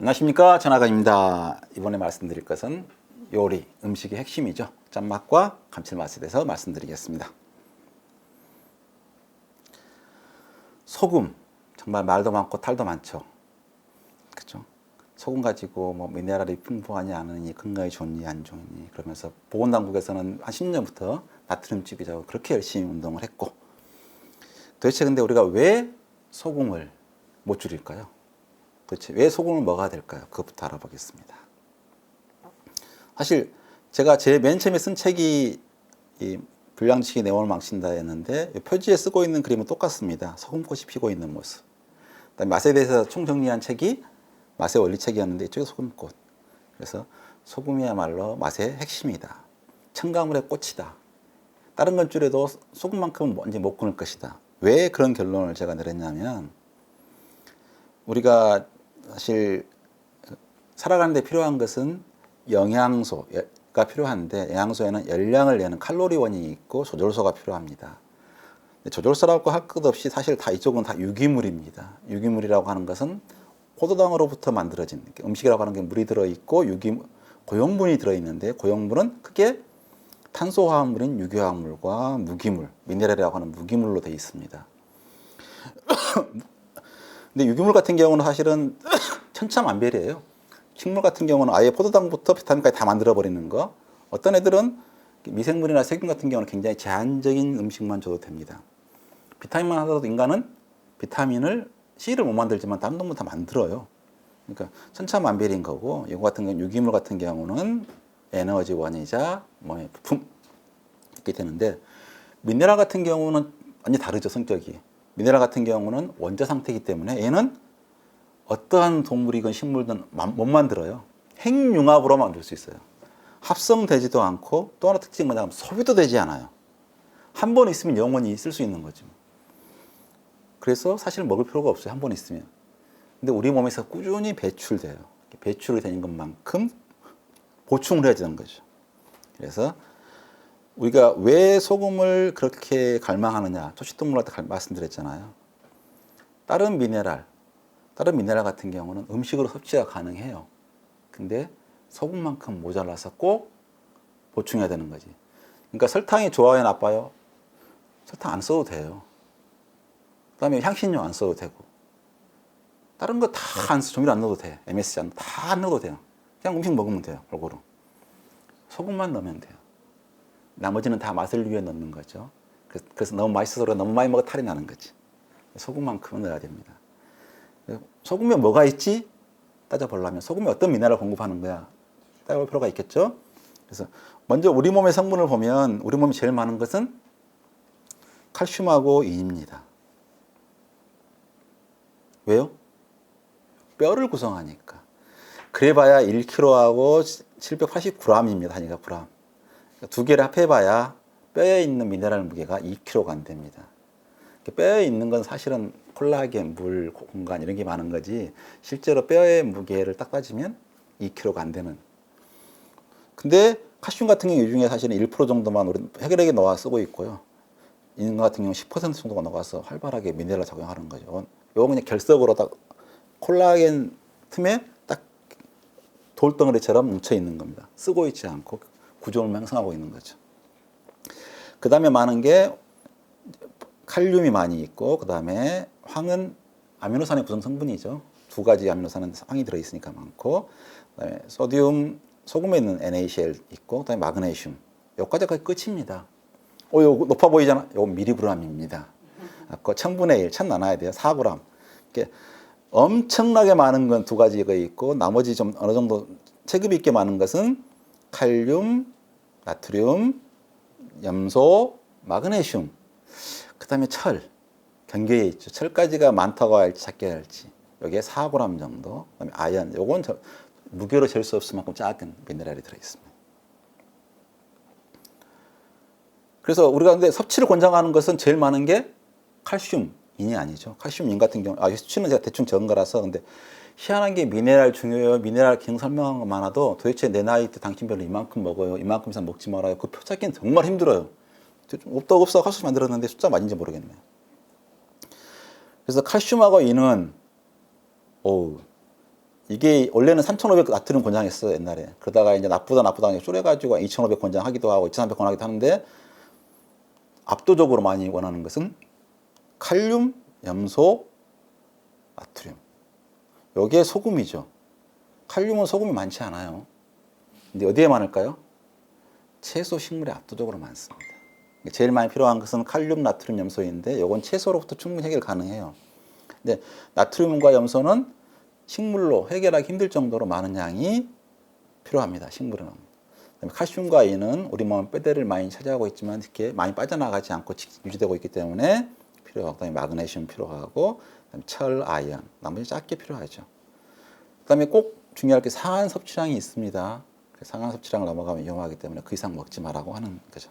안녕하십니까 전화가입니다. 이번에 말씀드릴 것은 요리, 음식의 핵심이죠. 짠맛과 감칠맛에 대해서 말씀드리겠습니다. 소금 정말 말도 많고 탈도 많죠. 그렇죠? 소금 가지고 뭐 미네랄이 풍부하니 않으니 건강에 좋니 안 좋니 그러면서 보건 당국에서는 한 10년부터 나트륨 찌기자고 그렇게 열심히 운동을 했고 도대체 근데 우리가 왜 소금을 못 줄일까요? 도대체 왜 소금을 먹어야 될까요? 그것부터 알아보겠습니다. 사실 제가 제맨 처음에 쓴 책이 이 불량지식의 내원을 망친다였는데 이 표지에 쓰고 있는 그림은 똑같습니다. 소금꽃이 피고 있는 모습. 맛에 대해서 총정리한 책이 맛의 원리 책이었는데 이쪽에 소금꽃. 그래서 소금이야말로 맛의 핵심이다. 첨가물의 꽃이다. 다른 건 줄여도 소금만큼은 먼저 못 끊을 것이다. 왜 그런 결론을 제가 내렸냐면 우리가 사실 살아가는 데 필요한 것은 영양소가 필요한데 영양소에는 열량을 내는 칼로리원이 있고 조절소가 필요합니다. 조절소라고 할 것 없이 사실 다 이쪽은 다 유기물입니다. 유기물이라고 하는 것은 포도당으로부터 만들어진 음식이라고 하는 게 물이 들어 있고 유기 고용분이 들어 있는데 고용분은 크게 탄소화합물인 유기화합물과 무기물, 미네랄이라고 하는 무기물로 되어 있습니다. 근데 유기물 같은 경우는 사실은 천차만별이에요. 식물 같은 경우는 아예 포도당부터 비타민까지 다 만들어 버리는 거. 어떤 애들은 미생물이나 세균 같은 경우는 굉장히 제한적인 음식만 줘도 됩니다. 비타민만 하더라도 인간은 비타민을 C를 못 만들지만 다른 동물 다 만들어요. 그러니까 천차만별인 거고 이거 같은 경우 유기물 같은 경우는 에너지원이자 뭐 부품 이렇게 되는데 미네랄 같은 경우는 완전히 다르죠 성격이. 미네랄 같은 경우는 원자 상태이기 때문에 얘는 어떠한 동물이건 식물든 마- 못 만들어요. 핵융합으로 만들 수 있어요. 합성되지도 않고 또 하나 특징이 뭐냐면 소비도 되지 않아요. 한 번 있으면 영원히 쓸 수 있는 거죠. 그래서 사실 먹을 필요가 없어요. 한 번 있으면. 근데 우리 몸에서 꾸준히 배출돼요. 배출이 되는 것만큼 보충을 해야 되는 거죠. 그래서 우리가 왜 소금을 그렇게 갈망하느냐. 초식동물한테 갈- 말씀드렸잖아요. 다른 미네랄, 다른 미네랄 같은 경우는 음식으로 섭취가 가능해요. 근데 소금만큼 모자라서 꼭 보충해야 되는 거지. 그러니까 설탕이 좋아요, 나빠요? 설탕 안 써도 돼요. 그 다음에 향신료 안 써도 되고. 다른 거 다 안 써, 조미료 안 넣어도 돼. MSG 안, 다 안 넣어도 돼요. 그냥 음식 먹으면 돼요, 골고루. 소금만 넣으면 돼요. 나머지는 다 맛을 위해 넣는 거죠. 그래서, 너무 맛있어서 너무 많이 먹어 탈이 나는 거지. 소금만큼은 넣어야 됩니다. 소금에 뭐가 있지? 따져보려면 소금이 어떤 미네랄을 공급하는 거야? 따져볼 필요가 있겠죠? 그래서 먼저 우리 몸의 성분을 보면 우리 몸이 제일 많은 것은 칼슘하고 인입니다. 왜요? 뼈를 구성하니까. 그래봐야 1kg하고 780g입니다. 단위가 g. 두 개를 합해봐야 뼈에 있는 미네랄 무게가 2kg가 안 됩니다. 뼈에 있는 건 사실은 콜라겐, 물, 공간 이런 게 많은 거지 실제로 뼈의 무게를 딱 따지면 2kg가 안 되는. 근데 칼슘 같은 경우 이 중에 사실은 1% 정도만 우리 해결액에 넣어 쓰고 있고요. 인간 같은 경우 10% 정도가 녹아서 활발하게 미네랄 작용하는 거죠. 요건 그냥 결석으로 딱 콜라겐 틈에 딱 돌덩어리처럼 뭉쳐 있는 겁니다. 쓰고 있지 않고 구조를 형성하고 있는 거죠. 그 다음에 많은 게 칼륨이 많이 있고 그 다음에 황은 아미노산의 구성 성분이죠. 두 가지 아미노산은 황이 들어 있으니까 많고 그다음에 소디움 소금에 있는 NaCl 있고 그다음에 마그네슘 여기까지가 끝입니다. 어, 요거 높아 보이잖아. 요거 미리그램입니다. 아까 천분의 1, 천 나눠야 돼요. 4g. 이렇게 엄청나게 많은 건 두 가지가 있고 나머지 좀 어느 정도 체급 있게 많은 것은 칼륨, 나트륨, 염소, 마그네슘. 그 다음에 철. 경계에 있죠. 철까지가 많다고 할지 작게 할지. 여기에 4g 정도. 그 다음에 아연. 요건 저, 무게로 잴 수 없을 만큼 작은 미네랄이 들어 있습니다. 그래서 우리가 근데 섭취를 권장하는 것은 제일 많은 게 칼슘 인이 아니죠. 칼슘 인 같은 경우, 아, 수치는 제가 대충 적은 거라서 근데 희한한 게 미네랄 중요해요. 미네랄 기능 설명한 거 많아도 도대체 내 나이 때 당신 별로 이만큼 먹어요. 이만큼 이상 먹지 말아요. 그 표 찾기는 정말 힘들어요. 없다 없어 칼슘 만들었는데 숫자 맞는지 모르겠네요. 그래서 칼슘하고 인은 오 이게 원래는 3,500 나트륨 권장했어요 옛날에. 그러다가 이제 나쁘다 나쁘다 하니 줄여가지고 2,500 권장하기도 하고 2,300 권하기도 하는데 압도적으로 많이 원하는 것은 칼륨, 염소, 나트륨. 여기에 소금이죠. 칼륨은 소금이 많지 않아요. 근데 어디에 많을까요? 채소 식물에 압도적으로 많습니다. 제일 많이 필요한 것은 칼륨, 나트륨, 염소인데 이건 채소로부터 충분히 해결 가능해요. 근데 나트륨과 염소는 식물로 해결하기 힘들 정도로 많은 양이 필요합니다. 식물은. 칼슘과 이는 우리 몸 뼈대를 많이 차지하고 있지만 이렇게 많이 빠져나가지 않고 유지되고 있기 때문에 필요하고 마그네슘 필요하고 철, 아연 나머지 작게 필요하죠. 그 다음에 꼭 중요할 게 상한 섭취량이 있습니다. 그 상한 섭취량을 넘어가면 위험하기 때문에 그 이상 먹지 말라고 하는 거죠.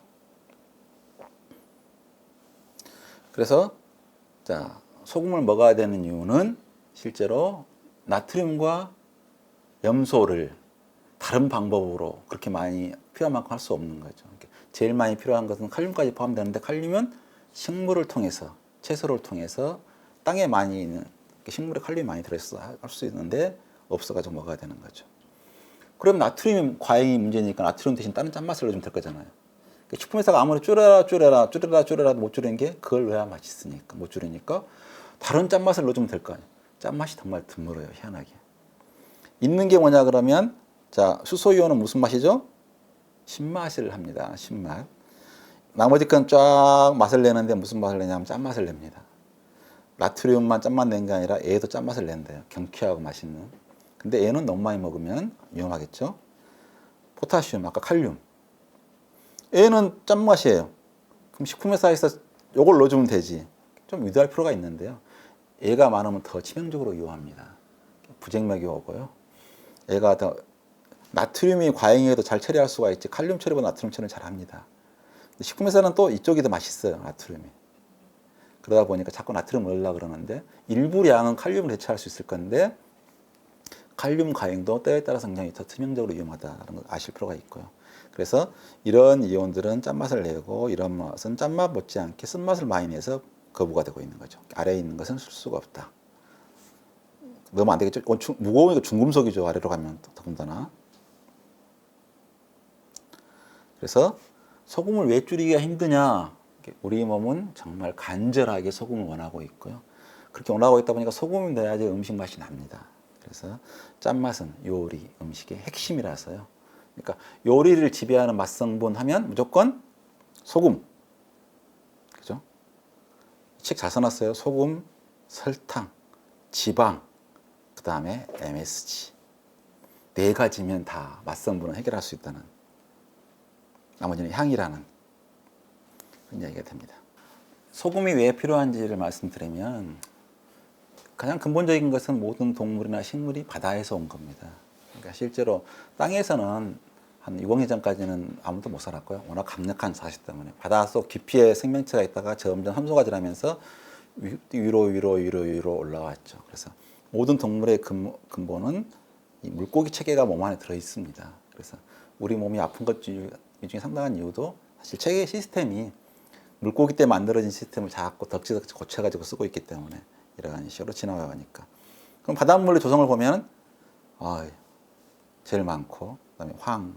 그래서 자 소금을 먹어야 되는 이유는 실제로 나트륨과 염소를 다른 방법으로 그렇게 많이 필요한 만큼 할 수 없는 거죠. 제일 많이 필요한 것은 칼륨까지 포함되는데 칼륨은 식물을 통해서 채소를 통해서 땅에 많이 있는 식물에 칼륨이 많이 들어있어 할 수 있는데 없어가지고 먹어야 되는 거죠. 그럼 나트륨 과잉이 문제니까 나트륨 대신 다른 짠맛을 넣으면 될 거잖아요. 그러니까 식품회사가 아무리 줄여라 줄여라 줄여라 줄여라 못 줄이는 게 그걸 왜야 맛있으니까 못 줄이니까 다른 짠맛을 넣어주면 될 거 아니에요. 짠맛이 정말 드물어요 희한하게. 있는 게 뭐냐 그러면 자 수소이온은 무슨 맛이죠? 신맛을 합니다. 신맛. 나머지 건 쫙 맛을 내는데 무슨 맛을 내냐면 짠맛을 냅니다. 나트륨만 짠맛 낸 게 아니라 얘도 짠맛을 낸대요. 경쾌하고 맛있는. 근데 얘는 너무 많이 먹으면 위험하겠죠. 포타슘, 아까 칼륨. 얘는 짠맛이에요. 그럼 식품회사에서 요걸 넣어주면 되지. 좀 유도할 필요가 있는데요. 얘가 많으면 더 치명적으로 위험합니다. 부쟁맥이 오고요. 얘가 더 나트륨이 과잉해도 잘 처리할 수가 있지 칼륨 처리보다 나트륨 처리를 잘 합니다. 식품회사는 또 이쪽이 더 맛있어요. 나트륨이. 그러다 보니까 자꾸 나트륨을 넣으려고 그러는데 일부량은 칼륨을 대체할 수 있을 건데 칼륨 과잉도 때에 따라서 굉장히 더 치명적으로 위험하다는 걸 아실 필요가 있고요. 그래서 이런 이온들은 짠맛을 내고 이런 맛은 짠맛 못지않게 쓴맛을 많이 내서 거부가 되고 있는 거죠. 아래에 있는 것은 쓸 수가 없다. 너무 안 되겠죠. 중, 무거우니까 중금속이죠. 아래로 가면 더군다나. 그래서 소금을 왜 줄이기가 힘드냐? 우리 몸은 정말 간절하게 소금을 원하고 있고요. 그렇게 원하고 있다 보니까 소금이 넣어야지 음식 맛이 납니다. 그래서 짠맛은 요리, 음식의 핵심이라서요. 그러니까 요리를 지배하는 맛성분 하면 무조건 소금. 그죠? 책 잘 써놨어요. 소금, 설탕, 지방, 그 다음에 MSG. 네 가지면 다 맛성분을 해결할 수 있다는 나머지는 향이라는 이야기가 됩니다. 소금이 왜 필요한지를 말씀드리면 가장 근본적인 것은 모든 동물이나 식물이 바다에서 온 겁니다. 그러니까 실제로 땅에서는 한 6억 년 전까지는 아무도 못 살았고요. 워낙 강력한 사실 때문에 바닷속 깊이에 생명체가 있다가 점점 함소가질하면서 위로 위로 위로 위로 올라왔죠. 그래서 모든 동물의 근본은 이 물고기 체계가 몸 안에 들어 있습니다. 그래서 우리 몸이 아픈 것 중에 상당한 이유도 사실 체계 시스템이 물고기 때 만들어진 시스템을 자꾸 덕지덕지 고쳐가지고 쓰고 있기 때문에 이러한 식으로 지나가니까. 그럼 바닷물의 조성을 보면 아, 제일 많고 그다음에 황,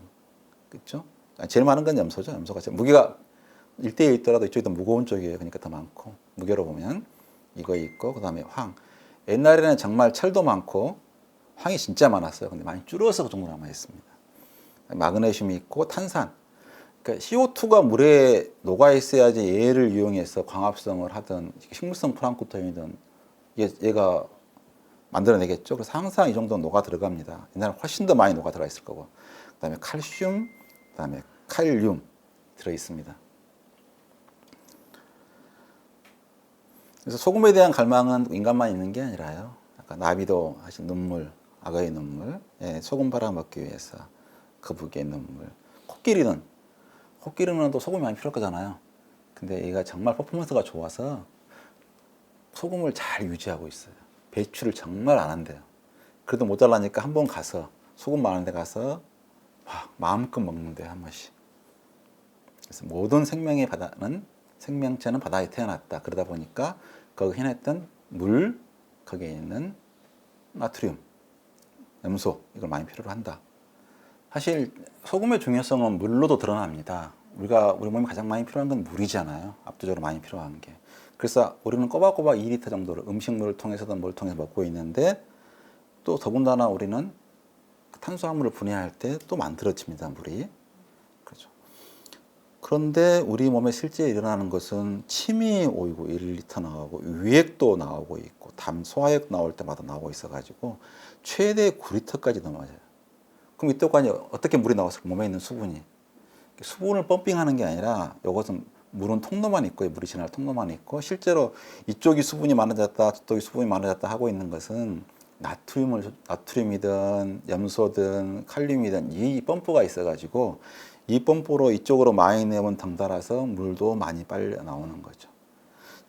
그렇죠? 제일 많은 건 염소죠. 염소가 무게가 1대1 있더라도 이쪽이 더 무거운 쪽이에요. 그러니까 더 많고 무게로 보면 이거 있고 그다음에 황. 옛날에는 정말 철도 많고 황이 진짜 많았어요. 근데 많이 줄어서 그 정도 남아 있습니다. 마그네슘이 있고 탄산. 그러니까 CO2가 물에 녹아 있어야지 얘를 이용해서 광합성을 하든 식물성 플랑크톤이든 얘가 만들어내겠죠. 그래서 항상 이 정도는 녹아 들어갑니다. 옛날에 훨씬 더 많이 녹아 들어가 있을 거고. 그다음에 칼슘, 그다음에 칼륨 들어 있습니다. 그래서 소금에 대한 갈망은 인간만 있는 게 아니라요. 아까 나비도 하신 눈물, 악어의 눈물, 예, 소금 팔아먹기 위해서 거북이의 눈물. 코끼리는 코끼리는 또 소금이 많이 필요할 거잖아요. 근데 얘가 정말 퍼포먼스가 좋아서 소금을 잘 유지하고 있어요. 배출을 정말 안 한대요. 그래도 모자라니까 한 번 가서 소금 많은 데 가서 와, 마음껏 먹는데 한 번씩. 그래서 모든 생명의 바다는 생명체는 바다에 태어났다. 그러다 보니까 거기 해냈던 물, 거기에 있는 나트륨, 염소 이걸 많이 필요로 한다. 사실 소금의 중요성은 물로도 드러납니다. 우리가 우리 몸에 가장 많이 필요한 건 물이잖아요. 압도적으로 많이 필요한 게. 그래서 우리는 꼬박꼬박 2리터 정도를 음식물을 통해서든 뭘 통해서 먹고 있는데 또 더군다나 우리는 탄수화물을 분해할 때 또 만들어집니다. 물이. 그렇죠. 그런데 우리 몸에 실제 일어나는 것은 침이 오이고 1리터 나오고 위액도 나오고 있고 담 소화액 나올 때마다 나오고 있어가지고 최대 9리터까지 넘어져요. 그럼 이때까지 어떻게 물이 나왔을까? 몸에 있는 수분이 수분을 펌핑하는 게 아니라 이것은 물은 통로만 있고 물이 지날 통로만 있고 실제로 이쪽이 수분이 많아졌다 저쪽이 수분이 많아졌다 하고 있는 것은 나트륨을 나트륨이든 염소든 칼륨이든 이 펌프가 있어가지고 이 펌프로 이쪽으로 많이 내면 덩달아서 물도 많이 빨려 나오는 거죠.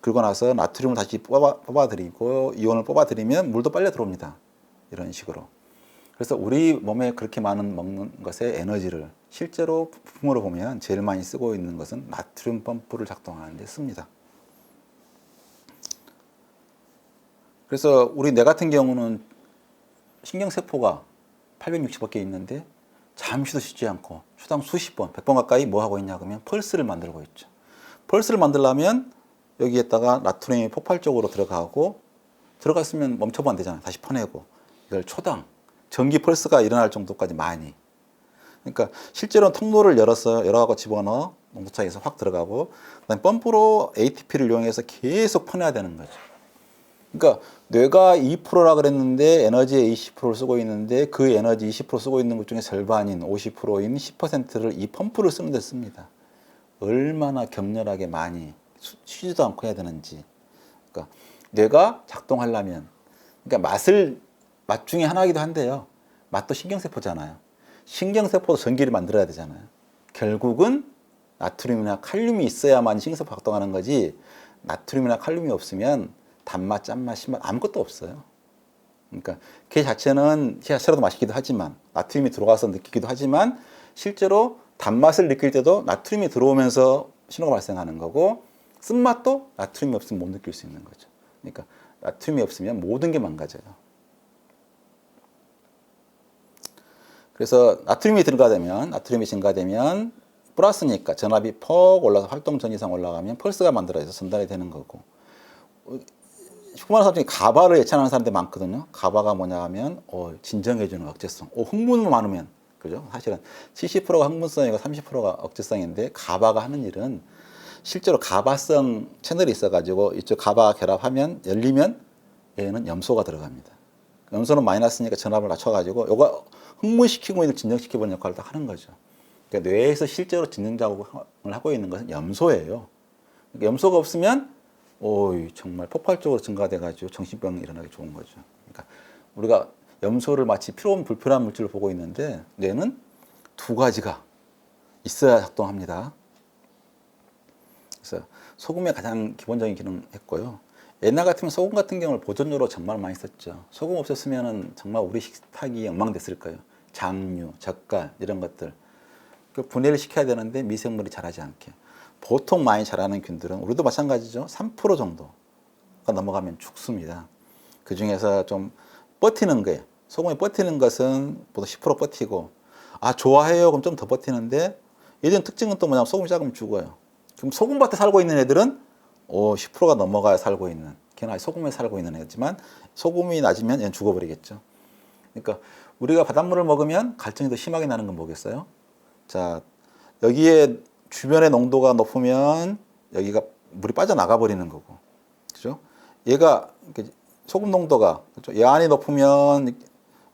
그리고 나서 나트륨을 다시 뽑아, 뽑아들이고 이온을 뽑아들이면 물도 빨려 들어옵니다. 이런 식으로. 그래서 우리 몸에 그렇게 많은 먹는 것의 에너지를 실제로 부품으로 보면 제일 많이 쓰고 있는 것은 나트륨 펌프를 작동하는 데 씁니다. 그래서 우리 뇌 같은 경우는 신경세포가 860억 개 있는데 잠시도 쉬지 않고 수당 수십 번, 100번 가까이 뭐 하고 있냐 그러면 펄스를 만들고 있죠. 펄스를 만들려면 여기에다가 나트륨이 폭발적으로 들어가고 들어갔으면 멈춰보면 안 되잖아요. 다시 퍼내고 이걸 초당 전기 펄스가 일어날 정도까지 많이. 그러니까 실제로는 통로를 열어서 열어가고 집어넣어 농도차에서 확 들어가고 그다음에 펌프로 ATP를 이용해서 계속 퍼내야 되는 거죠. 그러니까 뇌가 2%라 그랬는데 에너지의 20%를 쓰고 있는데 그 에너지 20% 쓰고 있는 것 중에 절반인 50%인 10%를 이 펌프를 쓰는 데 씁니다. 얼마나 격렬하게 많이 쉬지도 않고 해야 되는지. 그러니까 뇌가 작동하려면 그러니까 맛을 맛 중에 하나이기도 한데요. 맛도 신경세포잖아요. 신경세포도 전기를 만들어야 되잖아요. 결국은 나트륨이나 칼륨이 있어야만 신경세포 작동하는 거지 나트륨이나 칼륨이 없으면 단맛, 짠맛, 신맛 아무것도 없어요. 그러니까 그 자체는 자체로도 맛있기도 하지만 나트륨이 들어가서 느끼기도 하지만 실제로 단맛을 느낄 때도 나트륨이 들어오면서 신호가 발생하는 거고 쓴맛도 나트륨이 없으면 못 느낄 수 있는 거죠. 그러니까 나트륨이 없으면 모든 게 망가져요. 그래서 나트륨이 증가되면 나트륨이 증가되면 플러스니까 전압이 퍽 올라서 활동 전 이상 올라가면 펄스가 만들어져서 전달이 되는 거고 휴먼 사람 중에 가바를 예찬하는 사람들이 많거든요. 가바가 뭐냐 하면 어, 진정해주는 억제성. 어, 흥분 많으면 그죠? 사실은 70%가 흥분성이고 30%가 억제성인데 가바가 하는 일은 실제로 가바성 채널이 있어가지고 이쪽 가바 결합하면 열리면 얘는 염소가 들어갑니다. 염소는 마이너스니까 전압을 낮춰가지고 요거 흥분시키고 있는 진정시키는 역할을 딱 하는 거죠. 그러니까 뇌에서 실제로 진정 작업을 하고 있는 것은 염소예요. 그러니까 염소가 없으면 오 정말 폭발적으로 증가돼가지고 정신병이 일어나기 좋은 거죠. 그러니까 우리가 염소를 마치 필요한 불필요한 물질을 보고 있는데 뇌는 두 가지가 있어야 작동합니다. 그래서 소금의 가장 기본적인 기능을 했고요. 옛날 같으면 소금 같은 경우를 보존료로 정말 많이 썼죠. 소금 없었으면 정말 우리 식탁이 엉망됐을 거예요. 장류, 젓갈 이런 것들 그 분해를 시켜야 되는데 미생물이 자라지 않게 보통 많이 자라는 균들은 우리도 마찬가지죠. 3% 정도가 넘어가면 죽습니다. 그 중에서 좀 버티는 거예요. 소금이 버티는 것은 보통 10% 버티고 아 좋아해요 그럼 좀 더 버티는데 예전 특징은 또 뭐냐면 소금이 작으면 죽어요. 그럼 소금밭에 살고 있는 애들은 오 10%가 넘어가야 살고 있는 걔는 소금에 살고 있는 애지만 소금이 낮으면 얘는 죽어버리겠죠. 그러니까 우리가 바닷물을 먹으면 갈증이 더 심하게 나는 건 뭐겠어요? 자 여기에 주변의 농도가 높으면 여기가 물이 빠져나가 버리는 거고, 그죠? 얘가 소금 농도가 그렇죠? 얘 안이 높으면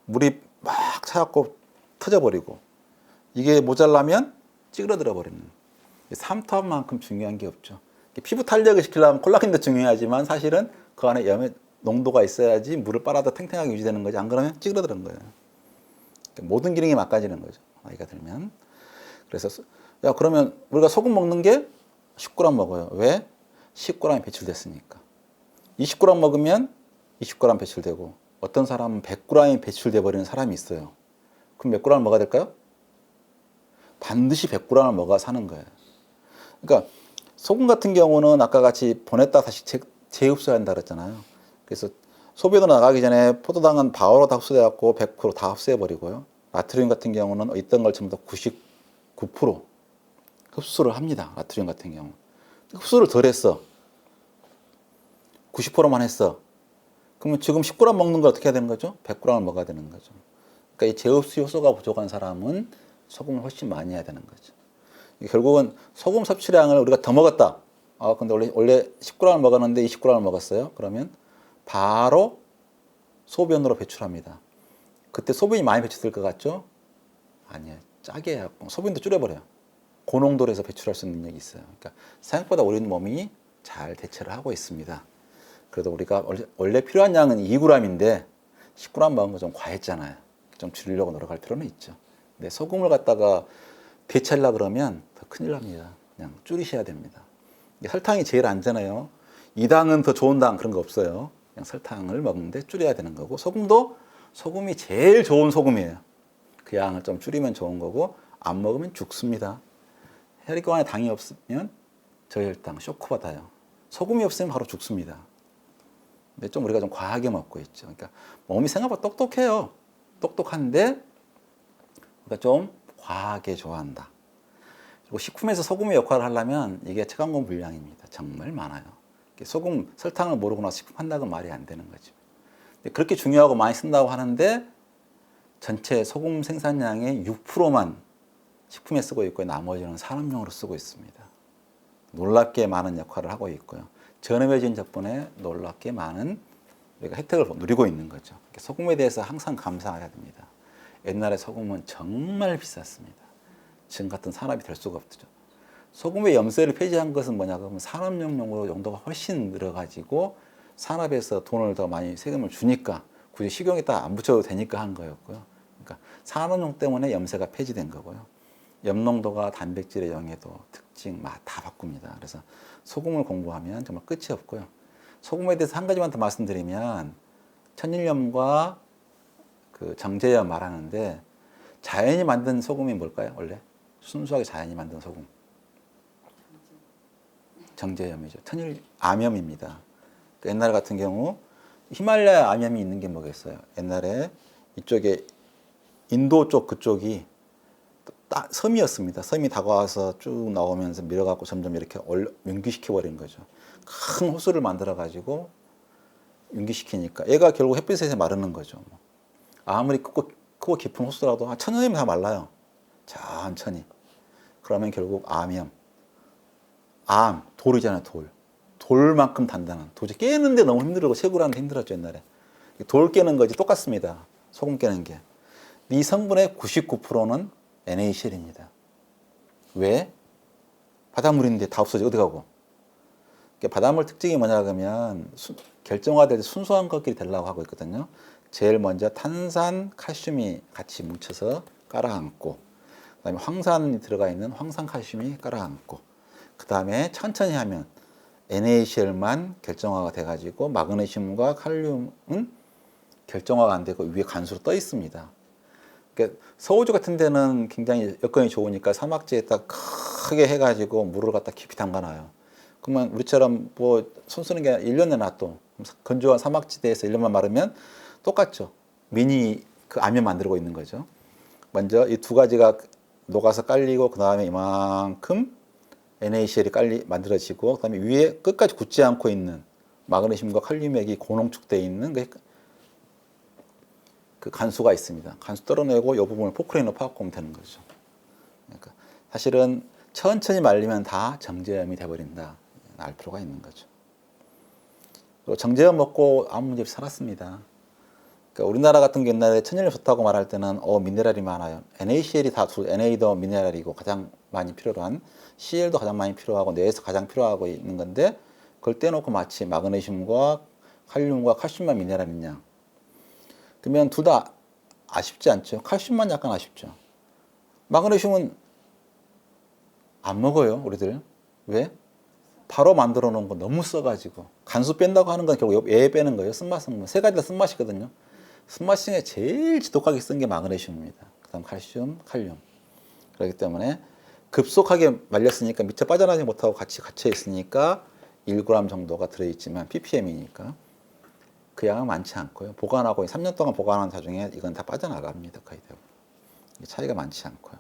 물이 막 차갖고 터져 버리고 이게 모자라면 찌그러들어 버리는 삼투압만큼 중요한 게 없죠. 피부 탄력을 시키려면 콜라겐도 중요하지만 사실은 그 안에 염의 농도가 있어야지 물을 빨아도 탱탱하게 유지되는 거지. 안 그러면 찌그러드는 거예요. 모든 기능이 막아지는 거죠. 나이가 들면. 그래서 야 그러면 우리가 소금 먹는 게 10g 먹어요. 왜? 10g이 배출됐으니까. 20g 먹으면 20g 배출되고 어떤 사람은 100g이 배출돼 버리는 사람이 있어요. 그럼 몇 g을 먹어야 될까요? 반드시 100g을 먹어야 사는 거예요. 그러니까 소금 같은 경우는 아까 같이 보냈다 다시 재, 재흡수한다 그랬잖아요. 그래서 소변으로 나가기 전에 포도당은 바로 다 흡수돼갖고 100%다 흡수해버리고요. 나트륨 같은 경우는 있던 걸 전부 다99% 흡수를 합니다. 나트륨 같은 경우. 흡수를 덜 했어. 90%만 했어. 그러면 지금 10g 먹는 걸 어떻게 해야 되는 거죠? 100g을 먹어야 되는 거죠. 그러니까 이 재흡수 효소가 부족한 사람은 소금을 훨씬 많이 해야 되는 거죠. 결국은 소금 섭취량을 우리가 더 먹었다. 아, 근데 원래, 원래 10g을 먹었는데 20g을 먹었어요. 그러면 바로 소변으로 배출합니다. 그때 소변이 많이 배출될 것 같죠? 아니에요. 짜게 해갖고 소변도 줄여버려요. 고농도로 해서 배출할 수 있는 능력이 있어요. 그러니까 생각보다 우리 몸이 잘 대처를 하고 있습니다. 그래도 우리가 원래, 필요한 양은 2g인데 10g 먹은 거 좀 과했잖아요. 좀 줄이려고 노력할 필요는 있죠. 근데 소금을 갖다가 대체하려 그러면 더 큰일 납니다. 그냥 줄이셔야 됩니다. 설탕이 제일 안전해요. 이 당은 더 좋은 당 그런 거 없어요. 그냥 설탕을 먹는데 줄여야 되는 거고 소금도 소금이 제일 좋은 소금이에요. 그 양을 좀 줄이면 좋은 거고 안 먹으면 죽습니다. 혈액관에 당이 없으면 저혈당 쇼크 받아요. 소금이 없으면 바로 죽습니다. 근데 좀 우리가 좀 과하게 먹고 있죠. 그러니까 몸이 생각보다 똑똑해요. 똑똑한데 우리가 좀 과하게 좋아한다. 그리고 식품에서 소금의 역할을 하려면 이게 체감공 분량입니다. 정말 많아요. 소금, 설탕을 모르고 나서 식품 한다고 말이 안 되는 거죠. 근데 그렇게 중요하고 많이 쓴다고 하는데 전체 소금 생산량의 6%만 식품에 쓰고 있고 나머지는 산업용으로 쓰고 있습니다. 놀랍게 많은 역할을 하고 있고요. 전염해진 덕분에 놀랍게 많은 우리가 혜택을 누리고 있는 거죠. 소금에 대해서 항상 감사해야 됩니다. 옛날에 소금은 정말 비쌌습니다. 지금 같은 산업이 될 수가 없죠. 소금의 염세를 폐지한 것은 뭐냐 그러면 산업용용으로 용도가 훨씬 늘어가지고 산업에서 돈을 더 많이 세금을 주니까 굳이 식용에다 안 붙여도 되니까 한 거였고요. 그러니까 산업용 때문에 염세가 폐지된 거고요. 염농도가 단백질의 영해도 특징 맛 다 바꿉니다. 그래서 소금을 공부하면 정말 끝이 없고요. 소금에 대해서 한 가지만 더 말씀드리면 천일염과 그 정제염 말하는데 자연이 만든 소금이 뭘까요? 원래 순수하게 자연이 만든 소금. 정제염이죠. 천일 암염입니다. 그 옛날 같은 경우 히말라야 암염이 있는 게 뭐겠어요? 옛날에 이쪽에 인도 쪽 그쪽이 딱 섬이었습니다. 섬이 다가와서 쭉 나오면서 밀어갖고 점점 이렇게 융기시켜 버린 거죠. 큰 호수를 만들어 가지고 융기시키니까 얘가 결국 햇빛에서 마르는 거죠. 아무리 크고, 크고 깊은 호수라도 천여 년이면 다 말라요. 천천히. 그러면 결국 암염. 암, 돌이잖아요, 돌. 돌만큼 단단한. 도저히 깨는데 너무 힘들고 채굴하는데 힘들었죠, 옛날에. 돌 깨는 거지 똑같습니다. 소금 깨는 게. 이 성분의 99%는 NaCl입니다. 왜? 바닷물인데 다 없어져 어디 가고? 바닷물 특징이 뭐냐 그러면 수, 결정화될 때 순수한 것끼리 되려고 하고 있거든요. 제일 먼저 탄산, 칼슘이 같이 뭉쳐서 깔아앉고, 그다음에 황산이 들어가 있는 황산 칼슘이 깔아앉고, 그 다음에 천천히 하면 NaCl만 결정화가 돼가지고 마그네슘과 칼륨은 결정화가 안 되고 위에 간수로 떠 있습니다. 그러니까 서울주 같은 데는 굉장히 여건이 좋으니까 사막지에다 크게 해가지고 물을 갖다 깊이 담가놔요. 그러면 우리처럼 뭐 손 쓰는 게 1년에 놔둬. 건조한 사막지대에서 1년만 마르면 똑같죠. 미니 그 암염 만들고 있는 거죠. 먼저 이 두 가지가 녹아서 깔리고 그 다음에 이만큼 NaCl이 깔리 만들어지고 그 다음에 위에 끝까지 굳지 않고 있는 마그네슘과 칼륨액이 고농축되어 있는 그, 그 간수가 있습니다. 간수 떨어내고 이 부분을 포크레인으로 파악하면 되는 거죠. 그러니까 사실은 천천히 말리면 다 정제염이 돼버린다. 알 필요가 있는 거죠. 그리고 정제염 먹고 아무 문제 없이 살았습니다. 그러니까 우리나라 같은 게 옛날에 천연이 좋다고 말할 때는 어 미네랄이 많아요. NaCl이 다 두, NA도 미네랄이고 가장 많이 필요로 한 CL도 가장 많이 필요하고 뇌에서 가장 필요하고 있는 건데 그걸 떼놓고 마치 마그네슘과 칼륨과 칼슘만 미네랄이냐. 그러면 둘 다 아쉽지 않죠. 칼슘만 약간 아쉽죠. 마그네슘은 안 먹어요, 우리들. 왜? 바로 만들어 놓은 거 너무 써가지고 간수 뺀다고 하는 건 결국 애 빼는 거예요. 쓴맛은 세 가지 다 쓴맛이거든요. 쓴맛 중에 제일 지독하게 쓴 게 마그네슘입니다. 그 다음 칼슘, 칼륨. 그렇기 때문에 급속하게 말렸으니까 미처 빠져나지 못하고 같이 갇혀 있으니까 1g 정도가 들어있지만 ppm이니까 그 양은 많지 않고요. 보관하고 3년 동안 보관한 자중에 이건 다 빠져나갑니다. 거의 대부분. 차이가 많지 않고요.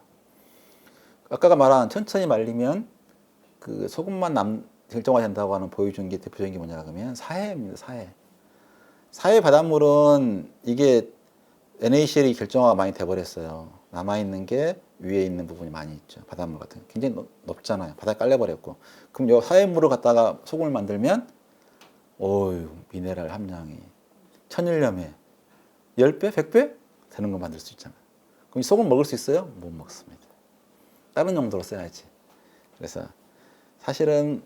아까가 말한 천천히 말리면 그 소금만 남 결정화 된다고 하는 보여준 게 대표적인 게 뭐냐 그러면 사해입니다. 사해. 사해 바닷물은 이게 NaCl이 결정화가 많이 돼버렸어요. 남아 있는 게 위에 있는 부분이 많이 있죠. 바닷물 같은 거. 굉장히 높, 높잖아요. 바닥에 깔려버렸고. 그럼 요 사해물을 갖다가 소금을 만들면 어유 미네랄 함량이 천일염에 10배, 100배 되는 거 만들 수 있잖아요. 그럼 이 소금 먹을 수 있어요? 못 먹습니다. 다른 용도로 써야지. 그래서 사실은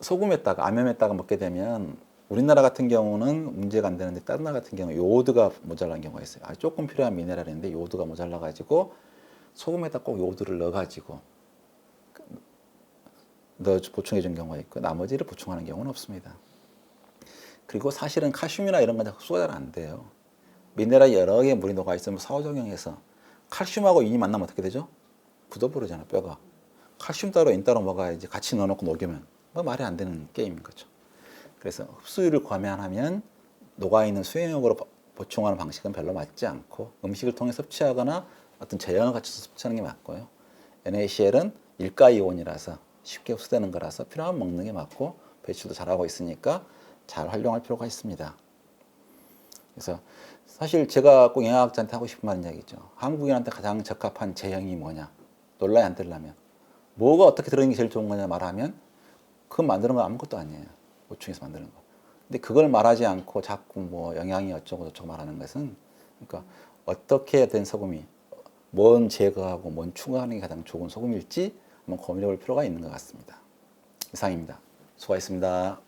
소금에다가 암염에다가 먹게 되면 우리나라 같은 경우는 문제가 안 되는데 다른 나라 같은 경우 요오드가 모자란 경우가 있어요. 아, 조금 필요한 미네랄인데 요오드가 모자라 가지고 소금에다 꼭 요오드를 넣어 가지고 넣어 보충해 준 경우가 있고 나머지를 보충하는 경우는 없습니다. 그리고 사실은 칼슘이나 이런 건 흡수가 잘 안 돼요. 미네랄 여러 개의 물이 녹아 있으면 사후작용해서 칼슘하고 인이 만나면 어떻게 되죠? 굳어버리잖아 뼈가. 칼슘 따로 인 따로 먹어야지 같이 넣어놓고 녹이면 뭐 말이 안 되는 게임인 거죠. 그래서 흡수율을 과면하면 녹아있는 수용액으로 보- 보충하는 방식은 별로 맞지 않고 음식을 통해 섭취하거나 어떤 제형을 갖춰서 섭취하는 게 맞고요. NaCl은 일가 이온이라서 쉽게 흡수되는 거라서 필요하면 먹는 게 맞고 배출도 잘하고 있으니까 잘 활용할 필요가 있습니다. 그래서 사실 제가 꼭 영양학자한테 하고 싶은 말은 이야기죠. 한국인한테 가장 적합한 제형이 뭐냐? 논란이 안 되려면 뭐가 어떻게 들어있는 게 제일 좋은 거냐 말하면 그건 만드는 건 아무것도 아니에요. 보충해서 만드는 거. 근데 그걸 말하지 않고 자꾸 뭐 영양이 어쩌고 저쩌고 말하는 것은 그러니까 어떻게 된 소금이 뭔 제거하고 뭔 추가하는 게 가장 좋은 소금일지 한번 고민해 볼 필요가 있는 것 같습니다. 이상입니다. 수고하셨습니다.